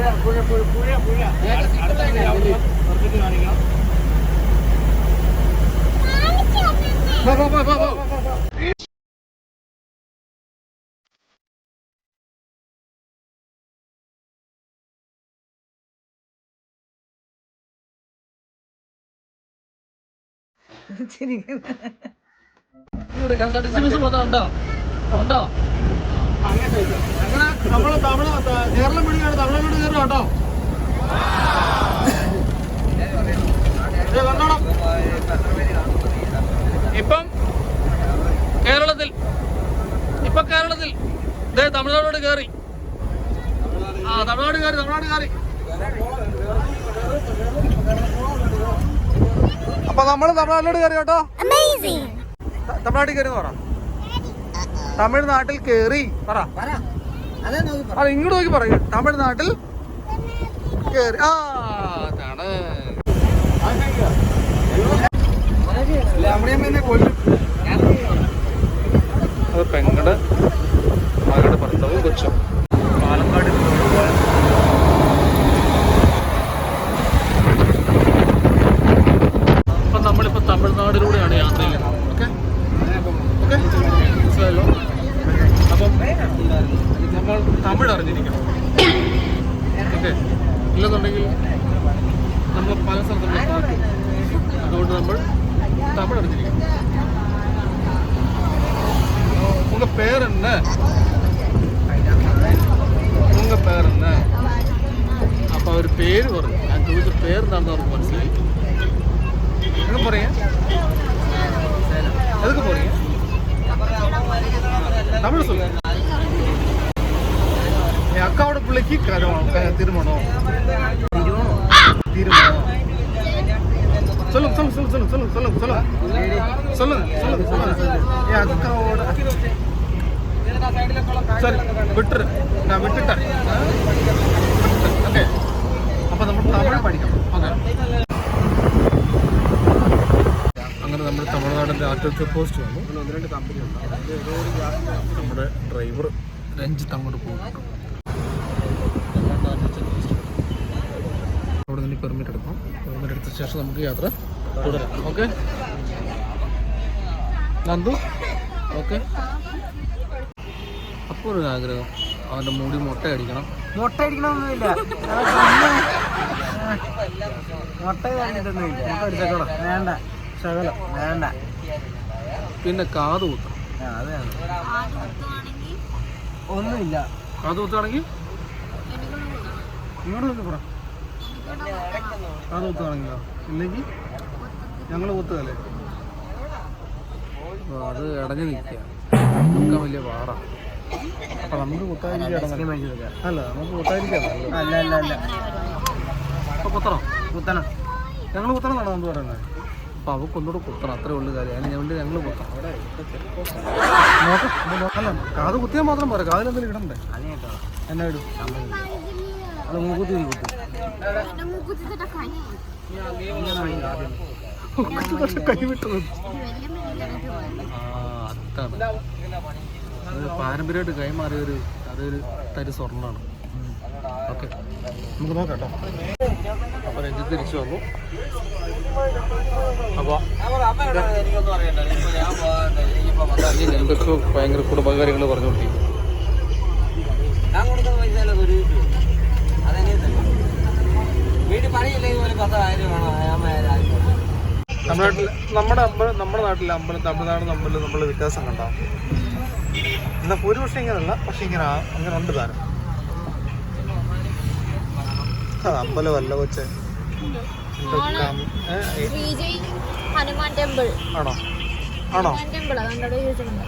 പുഴ പുഴ പുഴ പുഴ പുഴ കാണിക്കണം ചിരിക്കുന്നു കൺസൾട്ടൻസി ബസ് ഉണ്ടോ? ഉണ്ടോ? അങ്ങനെ നമ്മൾ തമിഴ് കേരളം പിടിക്കാണ് തമിഴ്നാട് കയറും കേട്ടോ ഇത് കണ്ടോണം ഇപ്പം കേരളത്തിൽ ഇപ്പൊ കേരളത്തിൽ ദേ തമിഴ്നാടോട് കയറി ആ തമിഴ്നാട് കയറി തമിഴ്നാട് കയറി അപ്പൊ നമ്മൾ തമിഴ്നാട്ടിലോട് കയറി കേട്ടോ. തമിഴ്നാട്ടിൽ കയറി പറ. തമിഴ്നാട്ടിൽ കേറി. പറ. പറ ഇങ്ങോട്ട് നോക്കി പറയൂ. തമിഴ്നാട്ടിൽ കയറി ആ അതാണ്. അത് പെങ്ങടെ മകളുടെ ഭർത്താവ് കൊച്ചും. உங்க பேர் என்ன? அப்ப அவர் பேர் வரும் அந்த வீட்டு பேர் தான் வரும் மனசு எங்க போறீங்க? எதுக்கு போறீங்க? தமிழ் சொல்லுங்க என் அக்காவோட பிள்ளைக்கு திருமணம். திருமணம். சொல்லுங்க சொல்லுங்க சொல்லுங்க சொல்லுங்க சொல்லுங்க சொல்லுங்க. சொல்லுங்க சொல்லுங்க சொல்லுங்க. என் அக்காவோட അങ്ങനെ നമ്മൾ തമിഴ്നാടിന്റെ ആറ്റത്ത് പോസ്റ്റ് വന്നു. നമ്മുടെ ഡ്രൈവർ രഞ്ജിത്ത് അങ്ങോട്ട് പോകുന്നുണ്ട് അവിടെ നിന്ന് പെർമിറ്റ് എടുക്കാം പെർമിറ്റ് എടുത്ത ശേഷം നമുക്ക് യാത്ര തുടരാം. ഓക്കെ? നന്ദു? ഓക്കെ? ഒരു ആഗ്രഹം അവന്റെ മുടി മുട്ട അടിക്കണം. മുട്ട അടിക്കണമൊന്നുമില്ല. മുട്ട കഴിഞ്ഞിട്ടൊന്നുമില്ല മുട്ട അടിച്ചേക്കോളാം വേണ്ട. ശകലം. വേണ്ട. പിന്നെ കാത് കുത്തണം. ആ, അത് വേണം ഒന്നുമില്ല. കാത് കുത്തുകയാണെങ്കിൽ ഇങ്ങോട്ട് നോക്കി പറ കാത് കുത്തുകയാണെങ്കിലോ ഇല്ലെങ്കിൽ ഞങ്ങൾ കുത്തുകയല്ലേ? അത് ഇടഞ്ഞു നിൽക്കുക. വലിയ പാടാ. അപ്പൊ നമുക്ക് കുത്താതിരിക്കാം അല്ല നമുക്ക് കുത്താതിരിക്കാം അല്ല അല്ല. അല്ല അപ്പൊ കുത്തണം? കുത്തണം. ഞങ്ങൾ കുത്തണം എന്നാണോ പറയുന്നത്? അപ്പൊ അവക്ക് ഒന്നുകൂടെ കുത്തണം. അത്രേ ഉള്ളു കാര്യം. അതിന് വേണ്ടി ഞങ്ങൾ കുത്തണം. നോക്കാം. അല്ല കാത് കുത്തിയാൽ മാത്രം പോരാ. കാതിലെന്തെങ്കിലും ഇടണ്ടേ? എന്നാ ഇടും? അത് മൂക്കുത്തി കുത്തി കൈവിട്ടത്. ആ അതാണ്. അത് പാരമ്പര്യമായിട്ട് കൈമാറിയ ഒരു അതൊരു തരി സ്വർണമാണ് ഓക്കെ. നമുക്ക് നോക്കാം അപ്പോൾ രഞ്ജിത്ത് തിരിച്ചു വന്നു. അപ്പോൾ എന്തൊക്കെ ഭയങ്കര കുടുംബകാര്യങ്ങൾ പറഞ്ഞുകൊണ്ടിരിക്കും വീട്ടിൽ നമ്മുടെ അമ്പലം നമ്മുടെ നാട്ടിലെ അമ്പലം തമിഴ്നാട് തമ്മിൽ നമ്മൾ വ്യത്യാസം കണ്ടോ? എന്നാൽ ഭൂരിപക്ഷം ഇങ്ങനല്ല പക്ഷെ ഇങ്ങനെ ആ- അങ്ങനെ ഉണ്ട് താരം. അമ്പലമല്ല കൊച്ചെ. ഹനുമാൻ ടെമ്പിൾ. ആണോ? ആണോ? ഹനുമാൻ ടെമ്പിൾ അതുകൊണ്ടവിടെ ചോദിച്ചിട്ടുണ്ട്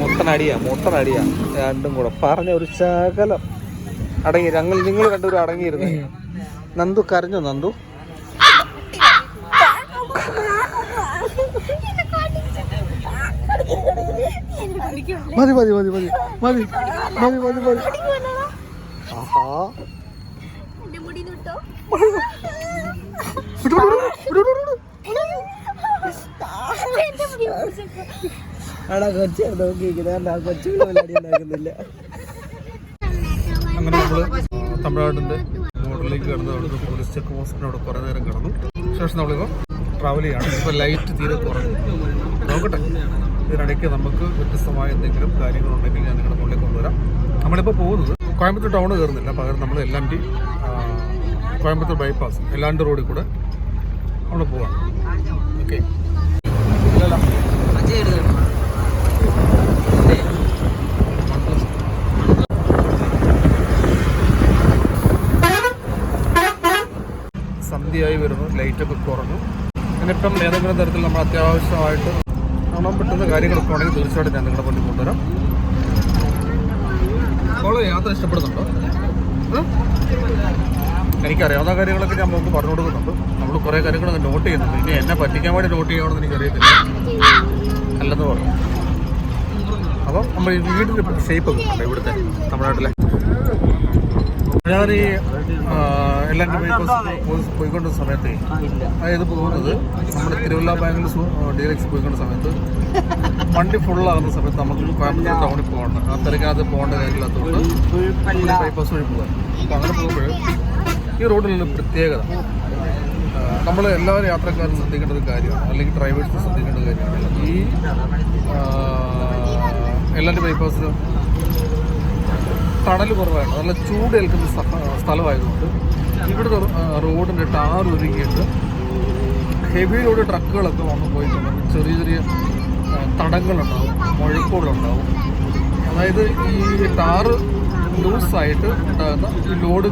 മുട്ടനടിയാ മുട്ടനടിയാ രണ്ടും കൂടെ. പറഞ്ഞ ഒരു ശകലം. അടങ്ങി ഞങ്ങൾ നിങ്ങൾ രണ്ടുപേരും അടങ്ങിയിരുന്നു. നന്ദു കരഞ്ഞോ നന്ദു? മതി മതി മതി മതി. മതി. മതി മതി മതി. ആഹാ. ആടാ കൊച്ചു നോക്കിയിരിക്കുന്നത് കൊച്ചു പരിപാടി ഉണ്ടാക്കുന്നില്ല. അങ്ങനെ നമ്മൾ തമിഴ്നാടിന്റെ ബോർഡറിലേക്ക് കടന്ന് അവിടുന്ന് പോലീസ് ചെക്ക് പോസ്റ്റിനോട് കുറേ നേരം കിടന്നു. ശേഷം നമ്മളിപ്പോൾ ട്രാവൽ ചെയ്യാണ്. ഇപ്പൊ ലൈറ്റ് തീരെ കുറഞ്ഞു. നോക്കട്ടെ. ഇതിനിടയ്ക്ക് നമുക്ക് വ്യത്യസ്തമായ എന്തെങ്കിലും കാര്യങ്ങളുണ്ടെങ്കിൽ ഞാൻ നിങ്ങളുടെ മുകളിൽ കൊണ്ടുവരാം. നമ്മളിപ്പോൾ പോകുന്നത് കോയമ്പത്തൂർ ടൗൺ കയറുന്നില്ല. പകരം നമ്മൾ എല്ലാം ടി കോയമ്പത്തൂർ ബൈപ്പാസ് എല്ലാണ്ട് റോഡിൽ കൂടെ നമ്മൾ പോവാം. ഓക്കെ സന്ധ്യയായി വരുന്നു. ലൈറ്റൊക്കെ കുറഞ്ഞു. ഇനിയിപ്പം ഏതെങ്കിലും തരത്തിൽ നമ്മൾ അത്യാവശ്യമായിട്ട് കാണാൻ പറ്റുന്ന കാര്യങ്ങളൊക്കെ ഉണ്ടെങ്കിൽ തീർച്ചയായിട്ടും ഞാൻ നിങ്ങളുടെ പണി കൊണ്ടുവരാം. അപ്പോൾ യാത്ര ഇഷ്ടപ്പെടുന്നുണ്ടോ? എനിക്കറിയാവുന്ന കാര്യങ്ങളൊക്കെ ഞാൻ നമുക്ക് പറഞ്ഞു കൊടുക്കുന്നുണ്ട്. നമ്മൾ കുറേ കാര്യങ്ങളൊക്കെ നോട്ട് ചെയ്യുന്നുണ്ട്. ഇനി എന്നെ പറ്റിക്കാൻ വേണ്ടി നോട്ട് ചെയ്യണമെന്ന് എനിക്കറിയത്തില്ല. അല്ലെന്ന് പറഞ്ഞു. അപ്പം നമ്മൾ വീടിന്റെ ഷേപ്പ് ഒക്കെ ഇവിടുത്തെ? തമിഴ്നാട്ടിലെ ഞാൻ ഈ എല്ലാം പോയിക്കൊണ്ട സമയത്ത് അതായത് പോകുന്നത് നമ്മുടെ തിരുവല്ല ബാങ്കിൽ ഡീലക്സ് പോയിക്കൊണ്ട സമയത്ത് വണ്ടി ഫുള്ളാകുന്ന സമയത്ത് നമുക്ക് കോയമ്പത്തൂർ ടൗണിൽ പോകണം. ആ തിരക്കകത്ത് പോകേണ്ട കാര്യമില്ലാത്തതുകൊണ്ട് ബൈപ്പാസ് വഴി പോകാൻ അപ്പോൾ അങ്ങനെ പോകുമ്പോൾ ഈ റോഡിലുള്ള പ്രത്യേകത നമ്മൾ എല്ലാവരും യാത്രക്കാരും ശ്രദ്ധിക്കേണ്ട ഒരു കാര്യമാണ്. അല്ലെങ്കിൽ ഡ്രൈവേഴ്സ് ശ്രദ്ധിക്കേണ്ട ഒരു കാര്യമാണ്. ഈ എല്ലാന്റെ ബൈപ്പാസിലും തണൽ കുറവാണ്. നല്ല ചൂട് ഏൽക്കുന്ന സ്ഥ- സ്ഥലമായതുകൊണ്ട് ഇവിടുത്തെ റോഡിന്റെ ടാർ ഒരുക്കിയിട്ട് ഹെവി ലോഡ് ട്രക്കുകളൊക്കെ വന്നു പോയിട്ടുണ്ട്. ചെറിയ ചെറിയ തടങ്ങളുണ്ടാവും മുഴക്കോടുണ്ടാവും അതായത് ഈ ടാറ് ലൂസായിട്ട് ഉണ്ടാകുന്ന ഈ ലോഡ്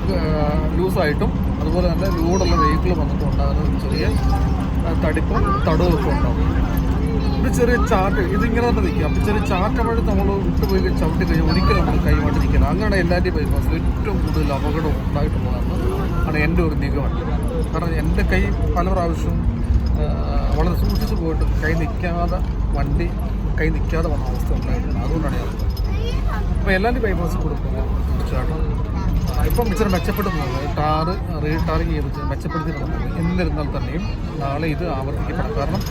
ലൂസായിട്ടും അതുപോലെ തന്നെ ലോഡുള്ള വെഹിക്കിൾ വന്നിട്ട് ഉണ്ടാകുന്ന ചെറിയ തടിപ്പും തടവും ഒക്കെ ഉണ്ടാവും. ഒരു ചെറിയ ചാട്ട് ഇതിങ്ങനെ തന്നെ നിൽക്കുക. അപ്പോൾ ചെറിയ ചാറ്റമഴ നമ്മൾ വിട്ടുപോയി ചവിട്ടി കഴിഞ്ഞാൽ ഒരിക്കലും നമ്മൾ കൈമാറ്റി നിൽക്കണം അങ്ങനെയാണ് എല്ലാവരുടെയും ബൈപ്പാസിൽ ഏറ്റവും കൂടുതൽ അപകടം ഉണ്ടായിട്ടുള്ളതാണ് ആണ് എന്റെ ഒരു നിഗമനം. കാരണം എന്റെ കൈ പല പ്രാവശ്യവും വളരെ സൂക്ഷിച്ച് പോയിട്ട് കൈ നിൽക്കാതെ വണ്ടി കൈ നിൽക്കാതെ വന്ന അവസ്ഥ ഉണ്ടായിട്ടുണ്ട് അതുകൊണ്ടാണ് ഞാൻ അപ്പോൾ എല്ലാവരുടെയും ബൈപ്പാസ് കൊടുക്കുന്നത് തീർച്ചയായിട്ടും. ഇപ്പം ഇച്ചിരി മെച്ചപ്പെടുത്തുന്നത് ടാറ് റീടാറിങ് ചെയ്ത് മെച്ചപ്പെടുത്തിയിട്ടുണ്ട്. എന്നിരുന്നാൽ തന്നെയും നാളെ ഇത് ആവർത്തിക്കപ്പെടാം. കാരണം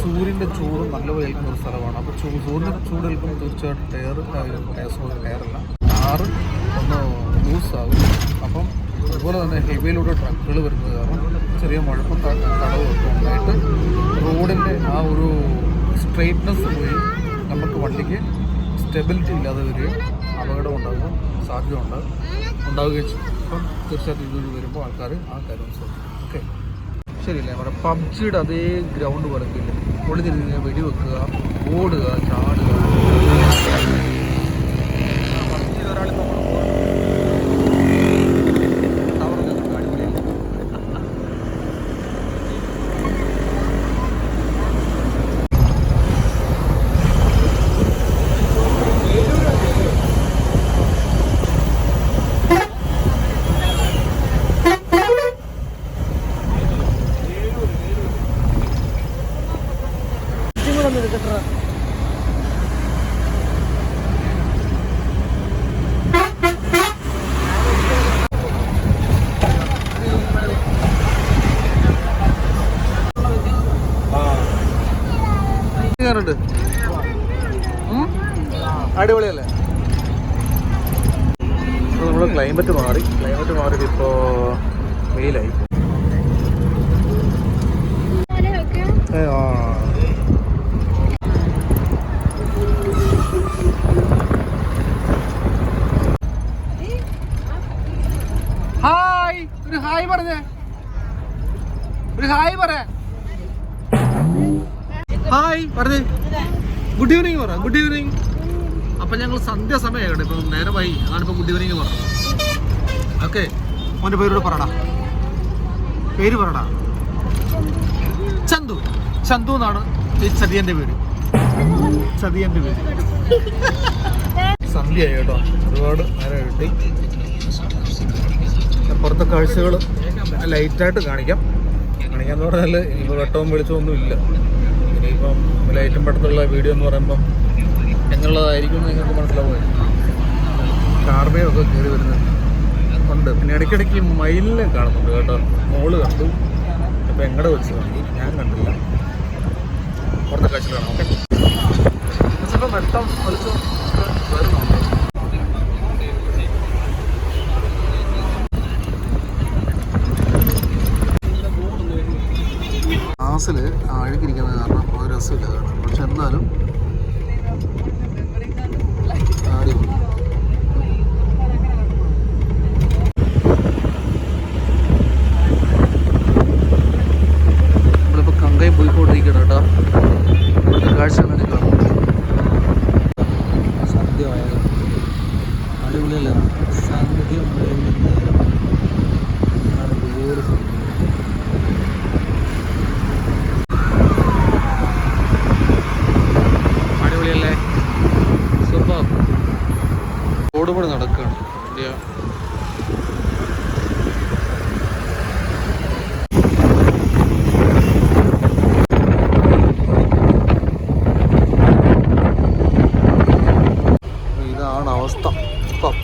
സൂര്യന്റെ ചൂട് നല്ലപോലെ ഏൽക്കുന്ന ഒരു സ്ഥലമാണ്. അപ്പോൾ ചൂ സൂര്യന്റെ ചൂട് ഏൽക്കുമ്പോൾ തീർച്ചയായിട്ടും ടയർ ടയർസോ ടയറല്ല. ടാറ് ഒന്ന് ലൂസാകും. അപ്പം അതുപോലെ തന്നെ ഹെവിയിലൂടെ ട്രക്കുകൾ വരുന്നത് കാരണം ചെറിയ മുഴപ്പം തടവ് വെക്കാനായിട്ട് റോഡിന്റെ ആ ഒരു സ്ട്രെയിറ്റ്നെസ് പോയി നമുക്ക് വണ്ടിക്ക് സ്റ്റെബിലിറ്റി ഇല്ലാതെ വരികയും അപകടം ഉണ്ടാകും സാധ്യത ഉണ്ട് ഉണ്ടാവുകയും ചെയ്യും. തീർച്ചയായിട്ടും ഇതുവഴി വരുമ്പോൾ ആൾക്കാർ ആ കാര്യം ശ്രദ്ധിക്കും. ഓക്കെ? ശരിയല്ലേ? നമ്മുടെ പബ്ജിയുടെ അതേ ഗ്രൗണ്ട് പോലെ പൊളി ഒളിഞ്ഞിരുന്ന് വെടിവെക്കുക ഓടുക ചാടുക. പബ്ജിയിൽ ഒരാൾ നമ്മൾ ടവറൊക്കെ കണ്ട് അടിപൊളിയല്ലേ? എങ്ങനെയുണ്ട്? അടിപൊളിയല്ലേ? ഇപ്പോൾ നമ്മൾ ക്ലൈമറ്റ് മാറി. ക്ലൈമറ്റ് മാറിയിട്ട് ഇപ്പോൾ വെയിലായി ഹായ്. ഒരു ഹായ് പറഞ്ഞേ. ഒരു ഹായ് പറ. ഹായ് പറഞ്ഞേ. ഗുഡ് ഈവനിങ് പറ ഗുഡ് ഈവനിങ് അപ്പം ഞങ്ങൾ സന്ധ്യ സമയമാണ് ഇപ്പം വൈ അതാണിപ്പോ ഗുഡ് ഈവനിങ് പറഞ്ഞത്. ഓക്കെ മോന്റെ പേരോട് പറടാ. പേര് പറടാ. ചന്തു. ചന്തു എന്നാണ് ഈ ചതിയന്റെ പേര്. ചതിയന്റെ പേര്. സന്ധ്യയായി കേട്ടോ ഒരുപാട് നേരം കിട്ടി പുറത്തെ കാഴ്ചകൾ ലൈറ്റായിട്ട് കാണിക്കാം. കാണിക്കാന്ന് പറഞ്ഞാൽ ഇപ്പോൾ വെട്ടവും വെളിച്ചമൊന്നും ഇല്ല ഇനിയിപ്പം ലൈറ്റും പെട്ടെന്നുള്ള വീഡിയോ എന്ന് പറയുമ്പം എങ്ങനെയുള്ളതായിരിക്കും എന്ന് നിങ്ങൾക്ക് മനസ്സിലാവുക കാർബേ ഒക്കെ കയറി വരുന്നുണ്ട് ഉണ്ട്. പിന്നെ ഇടയ്ക്കിടയ്ക്ക് മയിലിനെ കാണുന്നുണ്ട് കേട്ടോ. മോൾ കണ്ടു. അപ്പം എങ്ങടെ വെച്ച് കണ്ടു? ഞാൻ കണ്ടില്ല. പുറത്തെ കാഴ്ച കാണാം. ഓക്കെ. ഇപ്പം വെട്ടം വെളിച്ചം ഒക്കെ വരുന്നുണ്ട് അഴുകിരിക്കുന്നത് കാരണം ഒരു രസമില്ല കാണാൻ പക്ഷെ എന്നാലും അടിപൊളി നമ്മളിപ്പോൾ കങ്കൈ പോയിക്കൊണ്ടിരിക്കണം കേട്ടോ ഇവിടുത്തെ കാഴ്ച അങ്ങനെ കാണാം സദ്യ ആയത് അടിപൊളിയല്ല സദ്യ മുഴങ്ങുന്ന വേറെ സംഭവം അടിപൊളിയല്ലേ സൂപ്പർ റോഡ് പണി നടക്കുകയാണ് ഇന്ത്യ. ഇതാണ് അവസ്ഥ. ഇപ്പം.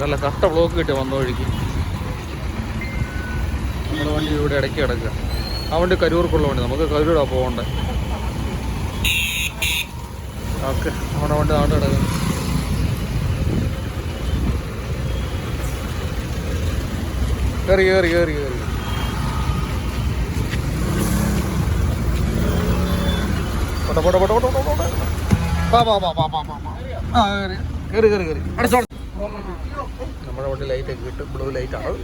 നല്ല കട്ട ബ്ലോക്ക് കിട്ടിയ വന്ന വഴിക്ക്. നമ്മുടെ വണ്ടി ഇവിടെ ഇടയ്ക്ക് കിടക്കുക. ആ വണ്ടി കരൂർക്കുള്ള വണ്ടി. നമുക്ക് കരൂരാണ് പോകണ്ടേ? ഓക്കെ നമ്മുടെ വണ്ടി നാട് കിടക്കുന്നു. കയറി കയറി കയറി കയറി പോട്ടെ പോട്ടെ പോട്ടെ പോട്ടെ. ആ കയറി കയറി കയറി കയറി അടച്ചോ നമ്മുടെ വണ്ടി ലൈറ്റ് ഒക്കെ കിട്ടും. ബ്ലൂ ലൈറ്റ് ആണ്.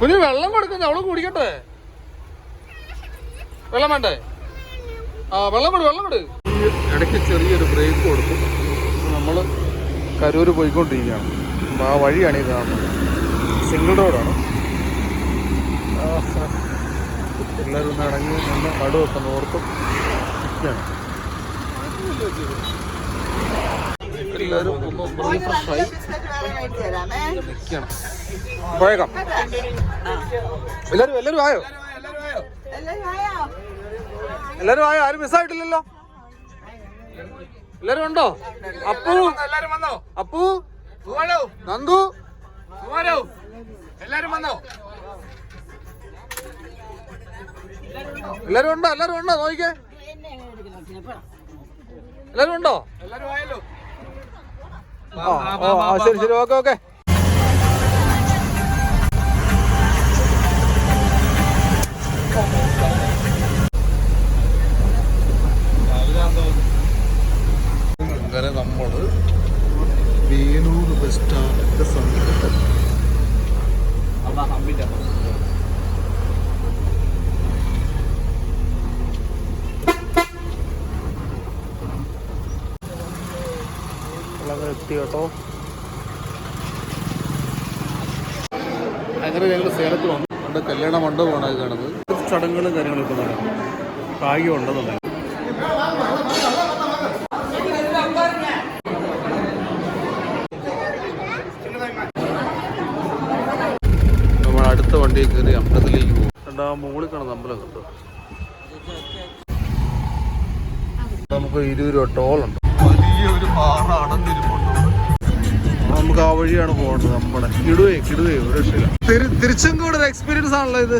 കുഞ്ഞു വെള്ളം കൊടുക്കുന്ന അവൾ കുടിക്കട്ടെ. വെള്ളം വേണ്ടേ? ആ വെള്ളം കൊടു വെള്ളം ഇടയ്ക്ക് ചെറിയൊരു ബ്രേക്ക് കൊടുത്തു. നമ്മൾ കരൂർ പോയിക്കൊണ്ടിരിക്കുകയാണ്. അപ്പോൾ ആ വഴിയാണ് ഈ കാണുന്നത്. സിംഗിൾ റോഡാണ് എല്ലാവരും ഒന്ന് ഇറങ്ങി നിന്ന് നടുവൊക്കെ നോർത്തും നിൽക്കുകയാണ് എല്ലാവരും ഒന്ന് റീഫ്രഷായി നിൽക്കണം പോയേക്കാം. എല്ലാവരും എല്ലാവരും ആയോ? എല്ലാവരും ആയോ? ആരും മിസ്സായിട്ടില്ലല്ലോ? എല്ലാവരും ഉണ്ടോ? അപ്പു? അപ്പു? നന്ദു? എല്ലാരും വന്നോ? എല്ലാരും ഉണ്ടോ? എല്ലാരും ഉണ്ടോ? നോക്കിക്കേ എല്ലാരും ഉണ്ടോ? എല്ലാരും ആയല്ലോ. ഓ ശരി ശരി. Okay okay. അങ്ങനെ നമ്മൾ വേലൂർ ബസ് സ്റ്റാൻഡിന്റെ സമീപത്ത്. വളരെ എത്തി കേട്ടോ. അങ്ങനെ ഞങ്ങൾ സേലത്ത് വന്നു. കല്യാണ മണ്ഡപമാണ് കാണുന്നത്. ചടങ്ങുകളും കാര്യങ്ങളൊക്കെ നടക്കും കായികം ഉണ്ടെന്നുണ്ടെങ്കിൽ നമ്മൾ അടുത്ത വണ്ടിയിൽ കയറി അമ്പലത്തിലേക്ക് പോകും രണ്ടാ മുകളിൽ കാണുന്ന അമ്പലം കണ്ടോ നമുക്ക് ഇരുപത് രൂപ ടോളുണ്ട് വലിയൊരു പാറ നമുക്ക് ആ വഴിയാണ് പോകേണ്ടത് നമ്മുടെ. കിടുവേ കിടുവേ ഒരു രക്ഷയില്ല. തിരി- തിരിച്ചും കൂടെ ഒരു എക്സ്പീരിയൻസ് ആണല്ലോ ഇത്.